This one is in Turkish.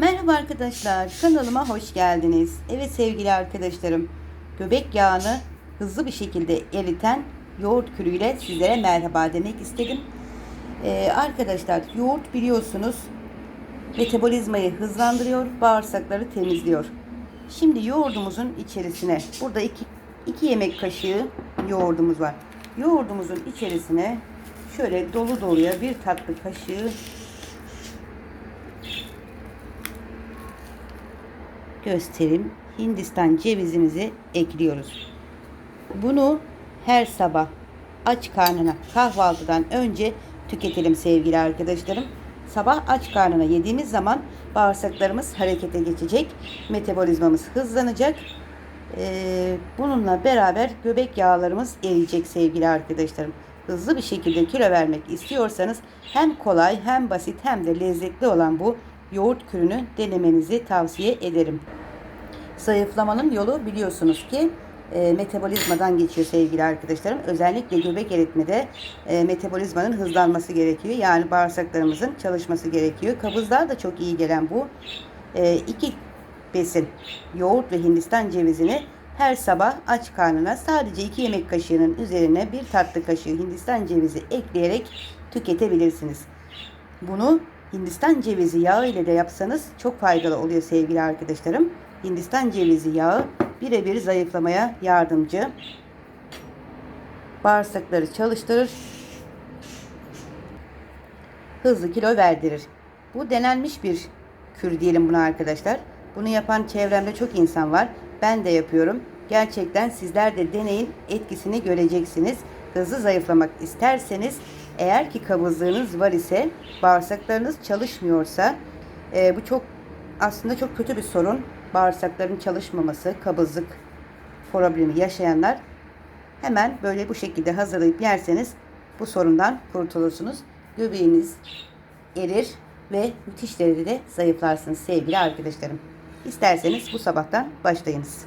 Merhaba arkadaşlar, kanalıma hoş geldiniz. Evet sevgili arkadaşlarım, göbek yağını hızlı bir şekilde eriten yoğurt kürüyle sizlere merhaba demek istedim. Ee, arkadaşlar yoğurt biliyorsunuz metabolizmayı hızlandırıyor, bağırsakları temizliyor. Şimdi yoğurdumuzun içerisine, burada iki, iki yemek kaşığı yoğurdumuz var. Yoğurdumuzun içerisine şöyle dolu doluya bir tatlı kaşığı gösterim Hindistan cevizimizi ekliyoruz. Bunu her sabah aç karnına kahvaltıdan önce tüketelim sevgili arkadaşlarım. Sabah aç karnına yediğimiz zaman bağırsaklarımız harekete geçecek. Metabolizmamız hızlanacak. Ee, bununla beraber göbek yağlarımız eriyecek sevgili arkadaşlarım. Hızlı bir şekilde kilo vermek istiyorsanız hem kolay hem basit hem de lezzetli olan bu yoğurt kürünü denemenizi tavsiye ederim. Zayıflamanın yolu biliyorsunuz ki e, metabolizmadan geçiyor sevgili arkadaşlarım. Özellikle göbek eritmede e, metabolizmanın hızlanması gerekiyor. Yani bağırsaklarımızın çalışması gerekiyor. Kabızlığa da çok iyi gelen bu e, iki besin yoğurt ve hindistan cevizini her sabah aç karnına sadece iki yemek kaşığının üzerine bir tatlı kaşığı hindistan cevizi ekleyerek tüketebilirsiniz. Bunu Hindistan cevizi yağı ile de yapsanız çok faydalı oluyor sevgili arkadaşlarım. Hindistan cevizi yağı birebir zayıflamaya yardımcı. Bağırsakları çalıştırır. Hızlı kilo verdirir. Bu denenmiş bir kür diyelim buna arkadaşlar. Bunu yapan çevremde çok insan var. Ben de yapıyorum. Gerçekten sizler de deneyin etkisini göreceksiniz. Hızlı zayıflamak isterseniz eğer ki kabızlığınız var ise bağırsaklarınız çalışmıyorsa e, bu çok aslında çok kötü bir sorun. Bağırsakların çalışmaması, kabızlık problemi yaşayanlar hemen böyle bu şekilde hazırlayıp yerseniz bu sorundan kurtulursunuz. Göbeğiniz erir ve müthiş derecede zayıflarsınız sevgili arkadaşlarım. İsterseniz bu sabahtan başlayınız.